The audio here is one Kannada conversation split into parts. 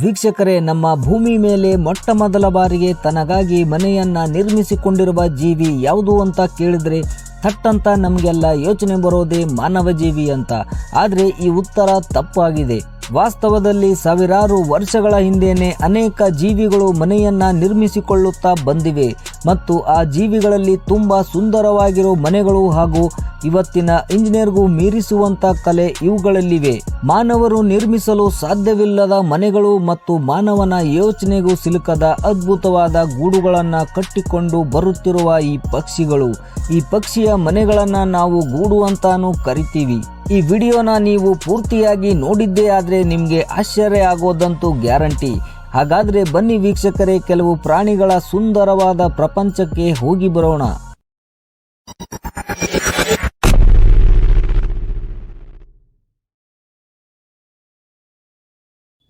ವೀಕ್ಷಕರೇ, ನಮ್ಮ ಭೂಮಿ ಮೇಲೆ ಮೊಟ್ಟ ಮೊದಲ ಬಾರಿಗೆ ತನಗಾಗಿ ಮನೆಯನ್ನ ನಿರ್ಮಿಸಿಕೊಂಡಿರುವ ಜೀವಿ ಯಾವುದು ಅಂತ ಕೇಳಿದ್ರೆ ಥಟ್ಟಂತ ನಮಗೆಲ್ಲ ಯೋಚನೆ ಬರೋದೇ ಮಾನವ ಜೀವಿ ಅಂತ. ಆದರೆ ಈ ಉತ್ತರ ತಪ್ಪಾಗಿದೆ. ವಾಸ್ತವದಲ್ಲಿ ಸಾವಿರಾರು ವರ್ಷಗಳ ಹಿಂದೆಯೇ ಅನೇಕ ಜೀವಿಗಳು ಮನೆಯನ್ನ ನಿರ್ಮಿಸಿಕೊಳ್ಳುತ್ತಾ ಬಂದಿವೆ ಮತ್ತು ಆ ಜೀವಿಗಳಲ್ಲಿ ತುಂಬ ಸುಂದರವಾಗಿರೋ ಮನೆಗಳು ಹಾಗೂ ಇವತ್ತಿನ ಇಂಜಿನಿಯರ್ಗೂ ಮೀರಿಸುವಂತ ಕಲೆ ಇವುಗಳಲ್ಲಿವೆ. ಮಾನವರು ನಿರ್ಮಿಸಲು ಸಾಧ್ಯವಿಲ್ಲದ ಮನೆಗಳು ಮತ್ತು ಮಾನವನ ಯೋಚನೆಗೂ ಸಿಲುಕದ ಅದ್ಭುತವಾದ ಗೂಡುಗಳನ್ನು ಕಟ್ಟಿಕೊಂಡು ಬರುತ್ತಿರುವ ಈ ಪಕ್ಷಿಗಳು. ಈ ಪಕ್ಷಿಯ ಮನೆಗಳನ್ನು ನಾವು ಗೂಡು ಅಂತಾನೂ ಕರಿತೀವಿ. ಈ ವಿಡಿಯೋನ ನೀವು ಪೂರ್ತಿಯಾಗಿ ನೋಡಿದ್ದೇ ಆದರೆ ನಿಮಗೆ ಆಶ್ಚರ್ಯ ಆಗೋದಂತೂ ಗ್ಯಾರಂಟಿ. ಹಾಗಾದರೆ ಬನ್ನಿ ವೀಕ್ಷಕರೇ, ಕೆಲವು ಪ್ರಾಣಿಗಳ ಸುಂದರವಾದ ಪ್ರಪಂಚಕ್ಕೆ ಹೋಗಿ ಬರೋಣ.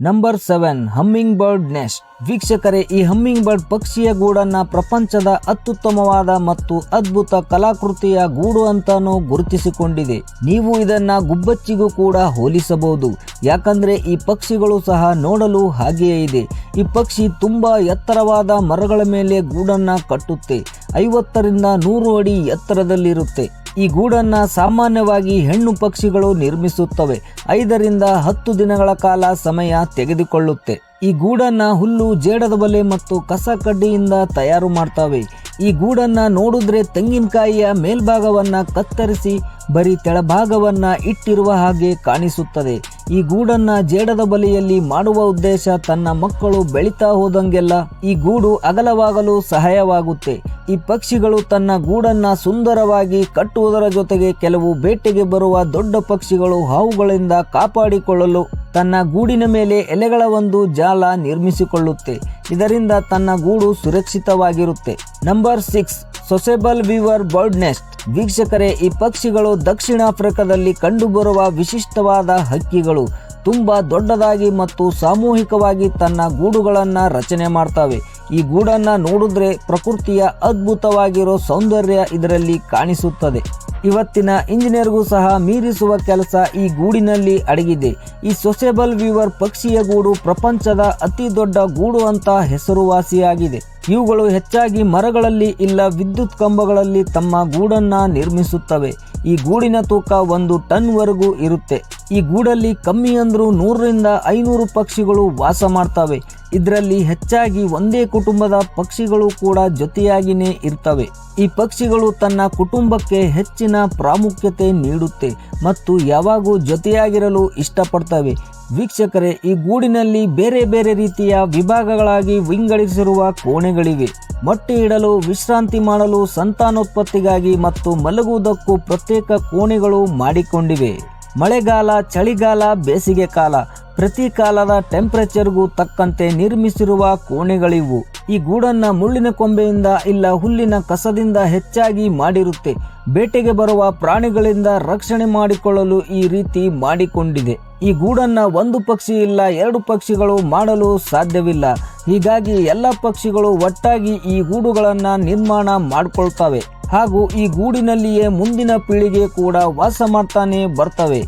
Number seven humming bird nest ವೀಕ್ಷಕರೇ, ಈ ಹಮ್ಮಿಂಗ್ ಬರ್ಡ್ ಪಕ್ಷಿಯ ಗೂಡನ್ನ ಪ್ರಪಂಚದ ಅತ್ಯುತ್ತಮವಾದ ಮತ್ತು ಅದ್ಭುತ ಕಲಾಕೃತಿಯ ಗೂಡು ಅಂತಾನೂ ಗುರುತಿಸಿಕೊಂಡಿದೆ. ನೀವು ಇದನ್ನ ಗುಬ್ಬಚ್ಚಿಗೂ ಕೂಡ ಹೋಲಿಸಬಹುದು. ಯಾಕಂದ್ರೆ ಈ ಪಕ್ಷಿಗಳು ಸಹ ನೋಡಲು ಹಾಗೆಯೇ ಇದೆ. ಈ ಪಕ್ಷಿ ತುಂಬಾ ಎತ್ತರವಾದ ಮರಗಳ ಮೇಲೆ ಗೂಡನ್ನ ಕಟ್ಟುತ್ತೆ. ಐವತ್ತರಿಂದ ನೂರು ಅಡಿ ಎತ್ತರದಲ್ಲಿರುತ್ತೆ. ಈ ಗೂಡನ್ನ ಸಾಮಾನ್ಯವಾಗಿ ಹೆಣ್ಣು ಪಕ್ಷಿಗಳು ನಿರ್ಮಿಸುತ್ತವೆ. ಐದರಿಂದ ಹತ್ತು ದಿನಗಳ ಕಾಲ ಸಮಯ ತೆಗೆದುಕೊಳ್ಳುತ್ತೆ. ಈ ಗೂಡನ್ನು ಹುಲ್ಲು ಜೇಡದ ಬಲೆ ಮತ್ತು ಕಸ ಕಡ್ಡಿಯಿಂದ ತಯಾರು ಮಾಡ್ತವೆ. ಈ ಗೂಡನ್ನು ನೋಡಿದ್ರೆ ತೆಂಗಿನಕಾಯಿಯ ಮೇಲ್ಭಾಗವನ್ನು ಕತ್ತರಿಸಿ, ಬರೀ ತೆಳಭಾಗವನ್ನು ಇಟ್ಟಿರುವ ಹಾಗೆ ಕಾಣಿಸುತ್ತದೆ. ಈ ಗೂಡನ್ನ ಜೇಡದ ಬಲಿಯಲ್ಲಿ ಮಾಡುವ ಉದ್ದೇಶ ತನ್ನ ಮಕ್ಕಳು ಬೆಳೀತಾ ಹೋದಂಗೆಲ್ಲ ಈ ಗೂಡು ಅಗಲವಾಗಲು ಸಹಾಯವಾಗುತ್ತೆ. ಈ ಪಕ್ಷಿಗಳು ತನ್ನ ಗೂಡನ್ನ ಸುಂದರವಾಗಿ ಕಟ್ಟುವುದರ ಜೊತೆಗೆ ಕೆಲವು ಬೇಟೆಗೆ ಬರುವ ದೊಡ್ಡ ಪಕ್ಷಿಗಳು ಹಾವುಗಳಿಂದ ಕಾಪಾಡಿಕೊಳ್ಳಲು ತನ್ನ ಗೂಡಿನ ಮೇಲೆ ಎಲೆಗಳ ಒಂದು ಜಾಲ ನಿರ್ಮಿಸಿಕೊಳ್ಳುತ್ತೆ. ಇದರಿಂದ ತನ್ನ ಗೂಡು ಸುರಕ್ಷಿತವಾಗಿರುತ್ತೆ. Number six. Sociable weaver bird nest ವೀಕ್ಷಕರೇ, ಈ ಪಕ್ಷಿಗಳು ದಕ್ಷಿಣ ಆಫ್ರಿಕಾದಲ್ಲಿ ಕಂಡುಬರುವ ವಿಶಿಷ್ಟವಾದ ಹಕ್ಕಿಗಳು. ತುಂಬಾ ದೊಡ್ಡದಾಗಿ ಮತ್ತು ಸಾಮೂಹಿಕವಾಗಿ ತನ್ನ ಗೂಡುಗಳನ್ನು ರಚನೆ ಮಾಡ್ತವೆ. ಈ ಗೂಡನ್ನ ನೋಡಿದ್ರೆ ಪ್ರಕೃತಿಯ ಅದ್ಭುತವಾಗಿರೋ ಸೌಂದರ್ಯ ಇದರಲ್ಲಿ ಕಾಣಿಸುತ್ತದೆ. ಇವತ್ತಿನ ಇಂಜಿನಿಯರ್ಗೂ ಸಹ ಮೀರಿಸುವ ಕೆಲಸ ಈ ಗೂಡಿನಲ್ಲಿ ಅಡಗಿದೆ. ಈ ಸೊಸೆಬಲ್ ವೀವರ್ ಪಕ್ಷಿಯ ಗೂಡು ಪ್ರಪಂಚದ ಅತಿ ದೊಡ್ಡ ಗೂಡು ಅಂತ ಹೆಸರುವಾಸಿಯಾಗಿದೆ. ಇವುಗಳು ಹೆಚ್ಚಾಗಿ ಮರಗಳಲ್ಲಿ ಇಲ್ಲ ವಿದ್ಯುತ್ ಕಂಬಗಳಲ್ಲಿ ತಮ್ಮ ಗೂಡನ್ನ ನಿರ್ಮಿಸುತ್ತವೆ. ಈ ಗೂಡಿನ ತೂಕ ಒಂದು ಟನ್ ವರೆಗೂ ಇರುತ್ತೆ. ಈ ಗೂಡಲ್ಲಿ ಕಮ್ಮಿ ಅಂದರೂ ನೂರರಿಂದ ಐನೂರು ಪಕ್ಷಿಗಳು ವಾಸ ಮಾಡ್ತವೆ. ಇದರಲ್ಲಿ ಹೆಚ್ಚಾಗಿ ಒಂದೇ ಕುಟುಂಬದ ಪಕ್ಷಿಗಳು ಕೂಡ ಜೊತೆಯಾಗಿನೇ ಇರ್ತವೆ. ಈ ಪಕ್ಷಿಗಳು ತನ್ನ ಕುಟುಂಬಕ್ಕೆ ಹೆಚ್ಚಿನ ಪ್ರಾಮುಖ್ಯತೆ ನೀಡುತ್ತೆ ಮತ್ತು ಯಾವಾಗೂ ಜೊತೆಯಾಗಿರಲು ಇಷ್ಟಪಡ್ತವೆ. ವೀಕ್ಷಕರೇ, ಈ ಗೂಡಿನಲ್ಲಿ ಬೇರೆ ಬೇರೆ ರೀತಿಯ ವಿಭಾಗಗಳಾಗಿ ವಿಂಗಡಿಸಿರುವ ಕೋಣೆಗಳಿವೆ. ಮೊಟ್ಟೆ ಇಡಲು, ವಿಶ್ರಾಂತಿ ಮಾಡಲು, ಸಂತಾನೋತ್ಪತ್ತಿಗಾಗಿ ಮತ್ತು ಮಲಗುವುದಕ್ಕೂ ಪ್ರತ್ಯೇಕ ಕೋಣೆಗಳು ಮಾಡಿಕೊಂಡಿವೆ. ಮಳೆಗಾಲ, ಚಳಿಗಾಲ, ಬೇಸಿಗೆ ಕಾಲ. ಪ್ರತಿ ಕಾಲದ ಟೆಂಪರೇಚರ್ಗೂ ತಕ್ಕಂತೆ ನಿರ್ಮಿಸಿರುವ ಕೋಣೆಗಳಿವು. ಈ ಗೂಡನ್ನ ಮುಳ್ಳಿನ ಕೊಂಬೆಯಿಂದ ಇಲ್ಲ ಹುಲ್ಲಿನ ಕಸದಿಂದ ಹೆಚ್ಚಾಗಿ ಮಾಡಿರುತ್ತೆ. ಬೇಟೆಗೆ ಬರುವ ಪ್ರಾಣಿಗಳಿಂದ ರಕ್ಷಣೆ ಮಾಡಿಕೊಳ್ಳಲು ಈ ರೀತಿ ಮಾಡಿಕೊಂಡಿದೆ. ಈ ಗೂಡನ್ನ ಒಂದು ಪಕ್ಷಿ ಇಲ್ಲ, ಎರಡು ಪಕ್ಷಿಗಳು ಮಾಡಲು ಸಾಧ್ಯವಿಲ್ಲ. ಹೀಗಾಗಿ ಎಲ್ಲ ಪಕ್ಷಿಗಳು ಒಟ್ಟಾಗಿ ಈ ಗೂಡುಗಳನ್ನು ನಿರ್ಮಾಣ ಮಾಡ್ಕೊಳ್ತವೆ. ಹಾಗೂ ಈ ಗೂಡಿನಲ್ಲಿಯೇ ಮುಂದಿನ ಪೀಳಿಗೆ ಕೂಡ ವಾಸ ಮಾಡ್ತಾನೆ ಬರ್ತವೆ.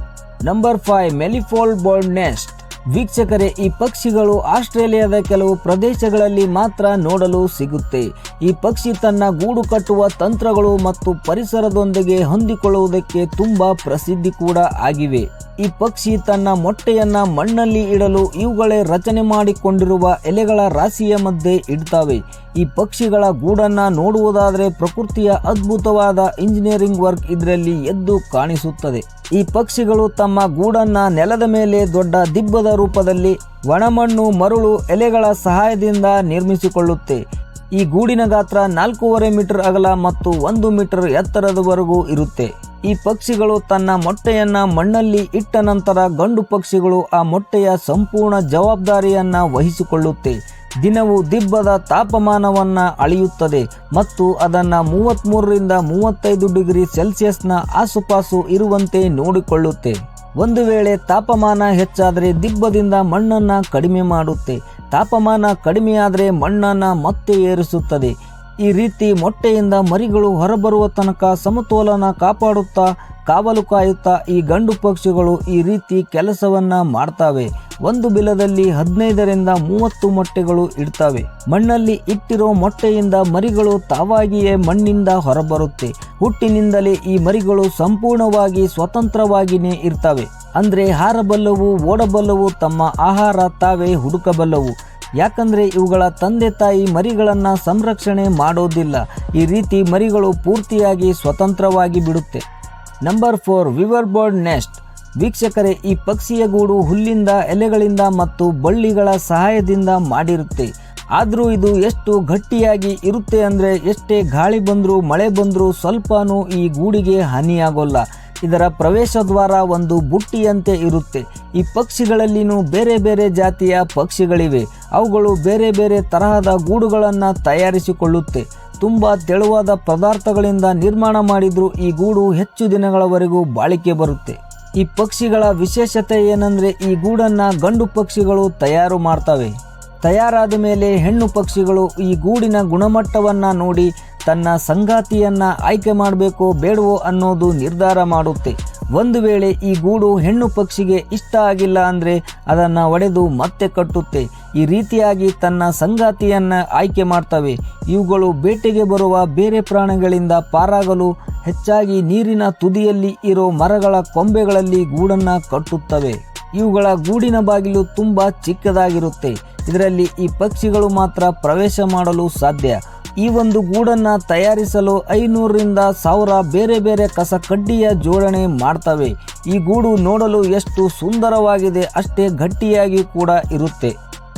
Number five malleefowl bird nest ವೀಕ್ಷಕರೇ, ಈ ಪಕ್ಷಿಗಳು ಆಸ್ಟ್ರೇಲಿಯಾದ ಕೆಲವು ಪ್ರದೇಶಗಳಲ್ಲಿ ಮಾತ್ರ ನೋಡಲು ಸಿಗುತ್ತೆ. ಈ ಪಕ್ಷಿ ತನ್ನ ಗೂಡು ಕಟ್ಟುವ ತಂತ್ರಗಳು ಮತ್ತು ಪರಿಸರದೊಂದಿಗೆ ಹೊಂದಿಕೊಳ್ಳುವುದಕ್ಕೆ ತುಂಬಾ ಪ್ರಸಿದ್ಧಿ ಕೂಡ ಆಗಿವೆ. ಈ ಪಕ್ಷಿ ತನ್ನ ಮೊಟ್ಟೆಯನ್ನ ಮಣ್ಣಲ್ಲಿ ಇಡಲು ಇವುಗಳೇ ರಚನೆ ಮಾಡಿಕೊಂಡಿರುವ ಎಲೆಗಳ ರಾಶಿಯ ಮಧ್ಯೆ ಇಡ್ತವೆ. ಈ ಪಕ್ಷಿಗಳ ಗೂಡನ್ನ ನೋಡುವುದಾದರೆ ಪ್ರಕೃತಿಯ ಅದ್ಭುತವಾದ ಇಂಜಿನಿಯರಿಂಗ್ ವರ್ಕ್ ಇದರಲ್ಲಿ ಎದ್ದು ಕಾಣಿಸುತ್ತದೆ. ಈ ಪಕ್ಷಿಗಳು ತಮ್ಮ ಗೂಡನ್ನ ನೆಲದ ಮೇಲೆ ದೊಡ್ಡ ದಿಬ್ಬದ ರೂಪದಲ್ಲಿ ಒಣಮಣ್ಣು, ಮರಳು, ಎಲೆಗಳ ಸಹಾಯದಿಂದ ನಿರ್ಮಿಸಿಕೊಳ್ಳುತ್ತೆ. ಈ ಗೂಡಿನ ಗಾತ್ರ ನಾಲ್ಕೂವರೆ ಮೀಟರ್ ಅಗಲ ಮತ್ತು ಒಂದು ಮೀಟರ್ ಎತ್ತರದವರೆಗೂ ಇರುತ್ತೆ. ಈ ಪಕ್ಷಿಗಳು ತನ್ನ ಮೊಟ್ಟೆಯನ್ನ ಮಣ್ಣಲ್ಲಿ ಇಟ್ಟ ನಂತರ ಗಂಡು ಪಕ್ಷಿಗಳು ಆ ಮೊಟ್ಟೆಯ ಸಂಪೂರ್ಣ ಜವಾಬ್ದಾರಿಯನ್ನ ವಹಿಸಿಕೊಳ್ಳುತ್ತೆ. ದಿನವು ದಿಬ್ಬದ ತಾಪಮಾನವನ್ನ ಅಳೆಯುತ್ತದೆ ಮತ್ತು ಅದನ್ನ ಮೂವತ್ತ್ಮೂರರಿಂದ ಮೂವತ್ತೈದು ಡಿಗ್ರಿ ಸೆಲ್ಸಿಯಸ್ನ ಆಸುಪಾಸು ಇರುವಂತೆ ನೋಡಿಕೊಳ್ಳುತ್ತೆ. ಒಂದು ವೇಳೆ ತಾಪಮಾನ ಹೆಚ್ಚಾದರೆ ದಿಬ್ಬದಿಂದ ಮಣ್ಣನ್ನು ಕಡಿಮೆ ಮಾಡುತ್ತೆ. ತಾಪಮಾನ ಕಡಿಮೆಯಾದರೆ ಮಣ್ಣನ್ನು ಮತ್ತೆ ಏರಿಸುತ್ತದೆ. ಈ ರೀತಿ ಮೊಟ್ಟೆಯಿಂದ ಮರಿಗಳು ಹೊರಬರುವ ತನಕ ಸಮತೋಲನ ಕಾಪಾಡುತ್ತಾ, ಕಾವಲು ಕಾಯುತ್ತಾ ಈ ಗಂಡು ಪಕ್ಷಿಗಳು ಈ ರೀತಿ ಕೆಲಸವನ್ನು ಮಾಡ್ತವೆ. ಒಂದು ಬಿಲದಲ್ಲಿ ಹದಿನೈದರಿಂದ ಮೂವತ್ತು ಮೊಟ್ಟೆಗಳು ಇಡ್ತವೆ. ಮಣ್ಣಲ್ಲಿ ಇಟ್ಟಿರೋ ಮೊಟ್ಟೆಯಿಂದ ಮರಿಗಳು ತಾವಾಗಿಯೇ ಮಣ್ಣಿಂದ ಹೊರಬರುತ್ತೆ. ಹುಟ್ಟಿನಿಂದಲೇ ಈ ಮರಿಗಳು ಸಂಪೂರ್ಣವಾಗಿ ಸ್ವತಂತ್ರವಾಗಿಯೇ ಇರ್ತವೆ. ಅಂದ್ರೆ ಹಾರಬಲ್ಲವು, ಓಡಬಲ್ಲವು ತಮ್ಮ ಆಹಾರ ತಾವೇ ಹುಡುಕಬಲ್ಲವು. ಯಾಕಂದ್ರೆ ಇವುಗಳ ತಂದೆ ತಾಯಿ ಮರಿಗಳನ್ನು ಸಂರಕ್ಷಣೆ ಮಾಡೋದಿಲ್ಲ. ಈ ರೀತಿ ಮರಿಗಳು ಪೂರ್ತಿಯಾಗಿ ಸ್ವತಂತ್ರವಾಗಿ ಬಿಡುತ್ತೆ. Number four weaver bird nest ವೀಕ್ಷಕರೇ, ಈ ಪಕ್ಷಿಯ ಗೂಡು ಹುಲ್ಲಿಂದ, ಎಲೆಗಳಿಂದ ಮತ್ತು ಬಳ್ಳಿಗಳ ಸಹಾಯದಿಂದ ಮಾಡಿರುತ್ತೆ. ಆದರೂ ಇದು ಎಷ್ಟು ಗಟ್ಟಿಯಾಗಿ ಇರುತ್ತೆ ಅಂದರೆ ಎಷ್ಟೇ ಗಾಳಿ ಬಂದರೂ, ಮಳೆ ಬಂದರೂ ಸ್ವಲ್ಪನೂ ಈ ಗೂಡಿಗೆ ಹಾನಿಯಾಗೋಲ್ಲ. ಇದರ ಪ್ರವೇಶ ದ್ವಾರ ಒಂದು ಬುಟ್ಟಿಯಂತೆ ಇರುತ್ತೆ. ಈ ಪಕ್ಷಿಗಳಲ್ಲಿನೂ ಬೇರೆ ಬೇರೆ ಜಾತಿಯ ಪಕ್ಷಿಗಳಿವೆ. ಅವುಗಳು ಬೇರೆ ಬೇರೆ ತರಹದ ಗೂಡುಗಳನ್ನು ತಯಾರಿಸಿಕೊಳ್ಳುತ್ತೆ. ತುಂಬ ತೆಳುವಾದ ಪದಾರ್ಥಗಳಿಂದ ನಿರ್ಮಾಣ ಮಾಡಿದರೂ ಈ ಗೂಡು ಹೆಚ್ಚು ದಿನಗಳವರೆಗೂ ಬಾಳಿಕೆ ಬರುತ್ತೆ. ಈ ಪಕ್ಷಿಗಳ ವಿಶೇಷತೆ ಏನಂದರೆ ಈ ಗೂಡನ್ನು ಗಂಡು ಪಕ್ಷಿಗಳು ತಯಾರು ಮಾಡ್ತವೆ. ತಯಾರಾದ ಮೇಲೆ ಹೆಣ್ಣು ಪಕ್ಷಿಗಳು ಈ ಗೂಡಿನ ಗುಣಮಟ್ಟವನ್ನು ನೋಡಿ ತನ್ನ ಸಂಗಾತಿಯನ್ನ ಆಯ್ಕೆ ಮಾಡಬೇಕೋ ಬೇಡವೋ ಅನ್ನೋದು ನಿರ್ಧಾರ ಮಾಡುತ್ತೆ. ಒಂದು ವೇಳೆ ಈ ಗೂಡು ಹೆಣ್ಣು ಪಕ್ಷಿಗೆ ಇಷ್ಟ ಆಗಿಲ್ಲ ಅಂದರೆ ಅದನ್ನು ಒಡೆದು ಮತ್ತೆ ಕಟ್ಟುತ್ತೆ. ಈ ರೀತಿಯಾಗಿ ತನ್ನ ಸಂಗಾತಿಯನ್ನು ಆಯ್ಕೆ ಮಾಡ್ತವೆ. ಇವುಗಳು ಬೇಟೆಗೆ ಬರುವ ಬೇರೆ ಪ್ರಾಣಿಗಳಿಂದ ಪಾರಾಗಲು ಹೆಚ್ಚಾಗಿ ನೀರಿನ ತುದಿಯಲ್ಲಿ ಇರೋ ಮರಗಳ ಕೊಂಬೆಗಳಲ್ಲಿ ಗೂಡನ್ನು ಕಟ್ಟುತ್ತವೆ. ಇವುಗಳ ಗೂಡಿನ ಬಾಗಿಲು ತುಂಬ ಚಿಕ್ಕದಾಗಿರುತ್ತೆ. ಇದರಲ್ಲಿ ಈ ಪಕ್ಷಿಗಳು ಮಾತ್ರ ಪ್ರವೇಶ ಮಾಡಲು ಸಾಧ್ಯ. ಈ ಒಂದು ಗೂಡನ್ನು ತಯಾರಿಸಲು ಐನೂರರಿಂದ ಸಾವಿರ ಬೇರೆ ಬೇರೆ ಕಸ ಕಡ್ಡಿಯ ಜೋಡಣೆ ಮಾಡ್ತವೆ. ಈ ಗೂಡು ನೋಡಲು ಎಷ್ಟು ಸುಂದರವಾಗಿದೆ ಅಷ್ಟೇ ಗಟ್ಟಿಯಾಗಿ ಕೂಡ ಇರುತ್ತೆ.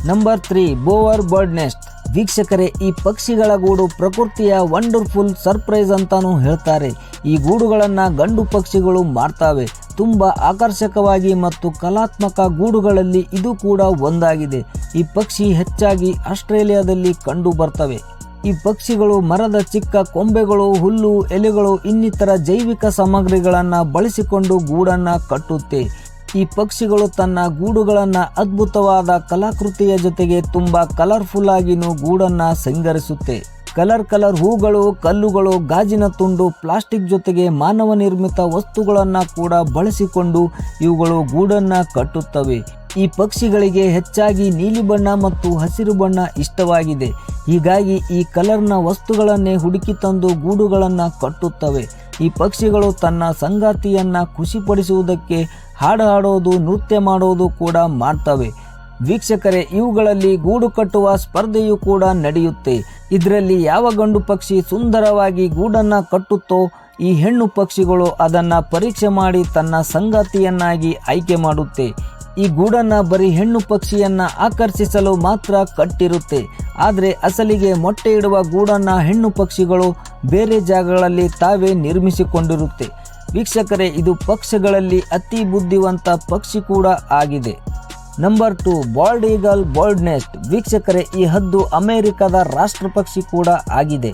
Number three, bower bird nest. ವೀಕ್ಷಕರೇ, ಈ ಪಕ್ಷಿಗಳ ಗೂಡು ಪ್ರಕೃತಿಯ ವಂಡರ್ಫುಲ್ ಸರ್ಪ್ರೈಸ್ ಅಂತಾನೂ ಹೇಳ್ತಾರೆ. ಈ ಗೂಡುಗಳನ್ನು ಗಂಡು ಪಕ್ಷಿಗಳು ಮಾಡ್ತವೆ ತುಂಬ ಆಕರ್ಷಕವಾಗಿ ಮತ್ತು ಕಲಾತ್ಮಕ ಗೂಡುಗಳಲ್ಲಿ ಇದು ಕೂಡ ಒಂದಾಗಿದೆ. ಈ ಪಕ್ಷಿ ಹೆಚ್ಚಾಗಿ ಆಸ್ಟ್ರೇಲಿಯಾದಲ್ಲಿ ಕಂಡು ಬರ್ತವೆ. ಈ ಪಕ್ಷಿಗಳು ಮರದ ಚಿಕ್ಕ ಕೊಂಬೆಗಳು, ಹುಲ್ಲು, ಎಲೆಗಳು, ಇನ್ನಿತರ ಜೈವಿಕ ಸಾಮಗ್ರಿಗಳನ್ನು ಬಳಸಿಕೊಂಡು ಗೂಡನ್ನು ಕಟ್ಟುತ್ತೆ. ಈ ಪಕ್ಷಿಗಳು ತನ್ನ ಗೂಡುಗಳನ್ನು ಅದ್ಭುತವಾದ ಕಲಾಕೃತಿಯ ಜೊತೆಗೆ ತುಂಬ ಕಲರ್ಫುಲ್ ಆಗಿನೂ ಗೂಡನ್ನು ಸಿಂಗರಿಸುತ್ತೆ. ಕಲರ್ ಕಲರ್ ಹೂಗಳು, ಕಲ್ಲುಗಳು, ಗಾಜಿನ ತುಂಡು, ಪ್ಲಾಸ್ಟಿಕ್ ಜೊತೆಗೆ ಮಾನವ ನಿರ್ಮಿತ ವಸ್ತುಗಳನ್ನು ಕೂಡ ಬಳಸಿಕೊಂಡು ಇವುಗಳು ಗೂಡನ್ನು ಕಟ್ಟುತ್ತವೆ. ಈ ಪಕ್ಷಿಗಳಿಗೆ ಹೆಚ್ಚಾಗಿ ನೀಲಿ ಬಣ್ಣ ಮತ್ತು ಹಸಿರು ಬಣ್ಣ ಇಷ್ಟವಾಗಿದೆ. ಹೀಗಾಗಿ ಈ ಕಲರ್ನ ವಸ್ತುಗಳನ್ನೇ ಹುಡುಕಿ ತಂದು ಗೂಡುಗಳನ್ನು ಕಟ್ಟುತ್ತವೆ. ಈ ಪಕ್ಷಿಗಳು ತನ್ನ ಸಂಗಾತಿಯನ್ನು ಖುಷಿಪಡಿಸುವುದಕ್ಕೆ ಹಾಡು ಹಾಡೋದು, ನೃತ್ಯ ಮಾಡೋದು ಕೂಡ ಮಾಡ್ತವೆ. ವೀಕ್ಷಕರೇ, ಇವುಗಳಲ್ಲಿ ಗೂಡು ಕಟ್ಟುವ ಸ್ಪರ್ಧೆಯೂ ಕೂಡ ನಡೆಯುತ್ತೆ. ಇದರಲ್ಲಿ ಯಾವ ಗಂಡು ಪಕ್ಷಿ ಸುಂದರವಾಗಿ ಗೂಡನ್ನ ಕಟ್ಟುತ್ತೋ ಈ ಹೆಣ್ಣು ಪಕ್ಷಿಗಳು ಅದನ್ನ ಪರೀಕ್ಷೆ ಮಾಡಿ ತನ್ನ ಸಂಗಾತಿಯನ್ನಾಗಿ ಆಯ್ಕೆ ಮಾಡುತ್ತೆ. ಈ ಗೂಡನ್ನ ಬರೀ ಹೆಣ್ಣು ಪಕ್ಷಿಯನ್ನ ಆಕರ್ಷಿಸಲು ಮಾತ್ರ ಕಟ್ಟಿರುತ್ತೆ. ಆದರೆ ಅಸಲಿಗೆ ಮೊಟ್ಟೆ ಇಡುವ ಗೂಡನ್ನ ಹೆಣ್ಣು ಪಕ್ಷಿಗಳು ಬೇರೆ ಜಾಗಗಳಲ್ಲಿ ತಾವೇ ನಿರ್ಮಿಸಿಕೊಂಡಿರುತ್ತೆ. ವೀಕ್ಷಕರೇ, ಇದು ಪಕ್ಷಗಳಲ್ಲಿ ಅತಿ ಬುದ್ಧಿವಂತ ಪಕ್ಷಿ ಕೂಡ ಆಗಿದೆ. Number two bald eagle bald nest ವೀಕ್ಷಕರೇ, ಈ ಹದ್ದು ಅಮೆರಿಕದ ರಾಷ್ಟ್ರಪಕ್ಷಿ ಕೂಡ ಆಗಿದೆ.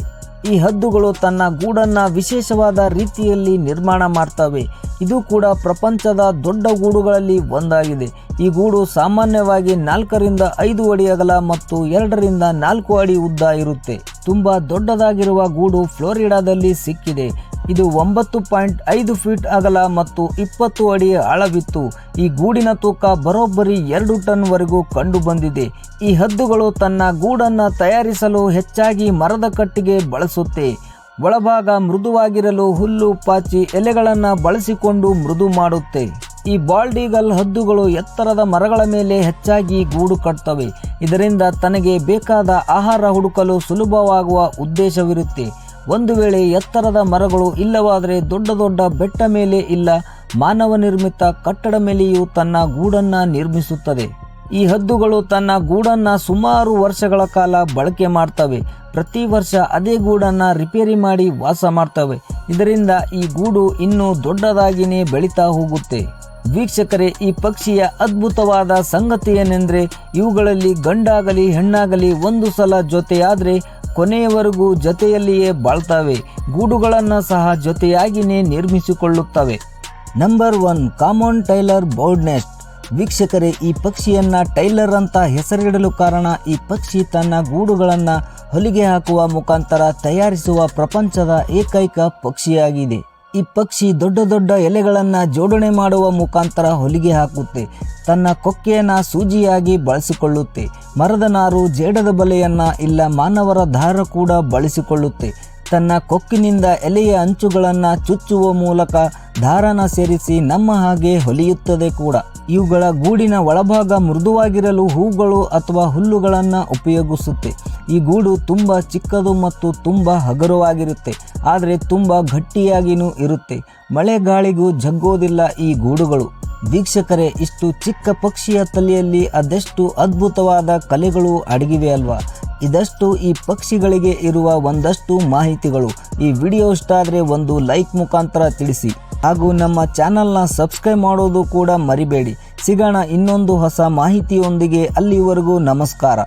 ಈ ಹದ್ದುಗಳು ತನ್ನ ಗೂಡನ್ನ ವಿಶೇಷವಾದ ರೀತಿಯಲ್ಲಿ ನಿರ್ಮಾಣ ಮಾಡ್ತವೆ. ಇದು ಕೂಡ ಪ್ರಪಂಚದ ದೊಡ್ಡ ಗೂಡುಗಳಲ್ಲಿ ಒಂದಾಗಿದೆ. ಈ ಗೂಡು ಸಾಮಾನ್ಯವಾಗಿ ನಾಲ್ಕರಿಂದ ಐದು ಅಡಿ ಅಗಲ ಮತ್ತು ಎರಡರಿಂದ ನಾಲ್ಕು ಅಡಿ ಉದ್ದ ಇರುತ್ತೆ. ತುಂಬಾ ದೊಡ್ಡದಾಗಿರುವ ಗೂಡು ಫ್ಲೋರಿಡಾದಲ್ಲಿ ಸಿಕ್ಕಿದೆ. ಇದು ಒಂಬತ್ತು ಪಾಯಿಂಟ್ ಐದು ಫೀಟ್ ಅಗಲ ಮತ್ತು ಇಪ್ಪತ್ತು ಅಡಿ ಆಳವಿತ್ತು. ಈ ಗೂಡಿನ ತೂಕ ಬರೋಬ್ಬರಿ ಎರಡು ಟನ್ ವರೆಗೂ ಕಂಡು ಬಂದಿದೆ ಈ ಹದ್ದುಗಳು ತನ್ನ ಗೂಡನ್ನ ತಯಾರಿಸಲು ಹೆಚ್ಚಾಗಿ ಮರದ ಕಟ್ಟಿಗೆ ಬಳಸುತ್ತೆ. ಒಳಭಾಗ ಮೃದುವಾಗಿರಲು ಹುಲ್ಲು ಪಾಚಿ ಎಲೆಗಳನ್ನು ಬಳಸಿಕೊಂಡು ಮೃದು ಮಾಡುತ್ತೆ. ಈ ಬಾಲ್ಡೀಗಲ್ ಹದ್ದುಗಳು ಎತ್ತರದ ಮರಗಳ ಮೇಲೆ ಹೆಚ್ಚಾಗಿ ಗೂಡು ಕಟ್ತವೆ. ಇದರಿಂದ ತನಗೆ ಬೇಕಾದ ಆಹಾರ ಹುಡುಕಲು ಸುಲಭವಾಗುವ ಉದ್ದೇಶವಿರುತ್ತೆ. ಒಂದು ವೇಳೆ ಎತ್ತರದ ಮರಗಳು ಇಲ್ಲವಾದರೆ ದೊಡ್ಡ ದೊಡ್ಡ ಬೆಟ್ಟ ಮೇಲೆ ಇಲ್ಲ, ಮಾನವ ನಿರ್ಮಿತ ಕಟ್ಟಡ ಮೇಲೆಯೂ ತನ್ನ ಗೂಡನ್ನ ನಿರ್ಮಿಸುತ್ತದೆ. ಈ ಹದ್ದುಗಳು ತನ್ನ ಗೂಡನ್ನ ಸುಮಾರು ವರ್ಷಗಳ ಕಾಲ ಬಳಕೆ ಮಾಡ್ತವೆ. ಪ್ರತಿ ವರ್ಷ ಅದೇ ಗೂಡನ್ನ ರಿಪೇರಿ ಮಾಡಿ ವಾಸ ಮಾಡ್ತವೆ. ಇದರಿಂದ ಈ ಗೂಡು ಇನ್ನೂ ದೊಡ್ಡದಾಗಿನೇ ಬೆಳೀತಾ ಹೋಗುತ್ತೆ. ವೀಕ್ಷಕರೇ, ಈ ಪಕ್ಷಿಯ ಅದ್ಭುತವಾದ ಸಂಗತಿ ಏನೆಂದರೆ ಇವುಗಳಲ್ಲಿ ಗಂಡಾಗಲಿ ಹೆಣ್ಣಾಗಲಿ ಒಂದು ಸಲ ಜೊತೆಯಾದರೆ ಕೊನೆಯವರೆಗೂ ಜೊತೆಯಲ್ಲಿಯೇ ಬಾಳ್ತವೆ. ಗೂಡುಗಳನ್ನು ಸಹ ಜೊತೆಯಾಗಿಯೇ ನಿರ್ಮಿಸಿಕೊಳ್ಳುತ್ತವೆ. Number one common tailor bird nest ವೀಕ್ಷಕರೇ, ಈ ಪಕ್ಷಿಯನ್ನು ಟೈಲರ್ ಅಂತ ಹೆಸರಿಡಲು ಕಾರಣ ಈ ಪಕ್ಷಿ ತನ್ನ ಗೂಡುಗಳನ್ನು ಹೊಲಿಗೆ ಹಾಕುವ ಮುಖಾಂತರ ತಯಾರಿಸುವ ಪ್ರಪಂಚದ ಏಕೈಕ ಪಕ್ಷಿಯಾಗಿದೆ. ಈ ಪಕ್ಷಿ ದೊಡ್ಡ ದೊಡ್ಡ ಎಲೆಗಳನ್ನು ಜೋಡಣೆ ಮಾಡುವ ಮುಖಾಂತರ ಹೊಲಿಗೆ ಹಾಕುತ್ತೆ. ತನ್ನ ಕೊಕ್ಕೆಯನ್ನು ಸೂಜಿಯಾಗಿ ಬಳಸಿಕೊಳ್ಳುತ್ತೆ. ಮರದ ನಾರು ಜೇಡದ ಬಲೆಯನ್ನು ಇಲ್ಲ ಮಾನವರ ದಾರ ಕೂಡ ಬಳಸಿಕೊಳ್ಳುತ್ತೆ. ತನ್ನ ಕೊಕ್ಕಿನಿಂದ ಎಲೆಯ ಅಂಚುಗಳನ್ನು ಚುಚ್ಚುವ ಮೂಲಕ ದಾರನ ಸೇರಿಸಿ ನಮ್ಮ ಹಾಗೆ ಹೊಲಿಯುತ್ತದೆ ಕೂಡ. ಇವುಗಳ ಗೂಡಿನ ಒಳಭಾಗ ಮೃದುವಾಗಿರಲು ಹೂಗಳು ಅಥವಾ ಹುಲ್ಲುಗಳನ್ನು ಉಪಯೋಗಿಸುತ್ತೆ. ಈ ಗೂಡು ತುಂಬ ಚಿಕ್ಕದು ಮತ್ತು ತುಂಬ ಹಗುರವಾಗಿರುತ್ತೆ. ಆದರೆ ತುಂಬ ಗಟ್ಟಿಯಾಗಿಯೂ ಇರುತ್ತೆ. ಮಳೆ ಗಾಳಿಗೂ ಜಗ್ಗೋದಿಲ್ಲ ಈ ಗೂಡುಗಳು. ವೀಕ್ಷಕರೇ, ಇಷ್ಟು ಚಿಕ್ಕ ಪಕ್ಷಿಯ ತಲೆಯಲ್ಲಿ ಅದೆಷ್ಟು ಅದ್ಭುತವಾದ ಕಲೆಗಳು ಅಡಗಿವೆ ಅಲ್ವಾ? ಇದಷ್ಟು ಈ ಪಕ್ಷಿಗಳಿಗೆ ಇರುವ ಒಂದಷ್ಟು ಮಾಹಿತಿಗಳು. ಈ ವಿಡಿಯೋ ಇಷ್ಟ ಆದರೆ ಒಂದು ಲೈಕ್ ಮುಖಾಂತರ ತಿಳಿಸಿ. ಹಾಗೂ ನಮ್ಮ ಚಾನಲ್ನ ಸಬ್ಸ್ಕ್ರೈಬ್ ಮಾಡೋದು ಕೂಡ ಮರಿಬೇಡಿ. ಸಿಗೋಣ ಇನ್ನೊಂದು ಹೊಸ ಮಾಹಿತಿಯೊಂದಿಗೆ ಅಲ್ಲಿವರೆಗೂ ನಮಸ್ಕಾರ.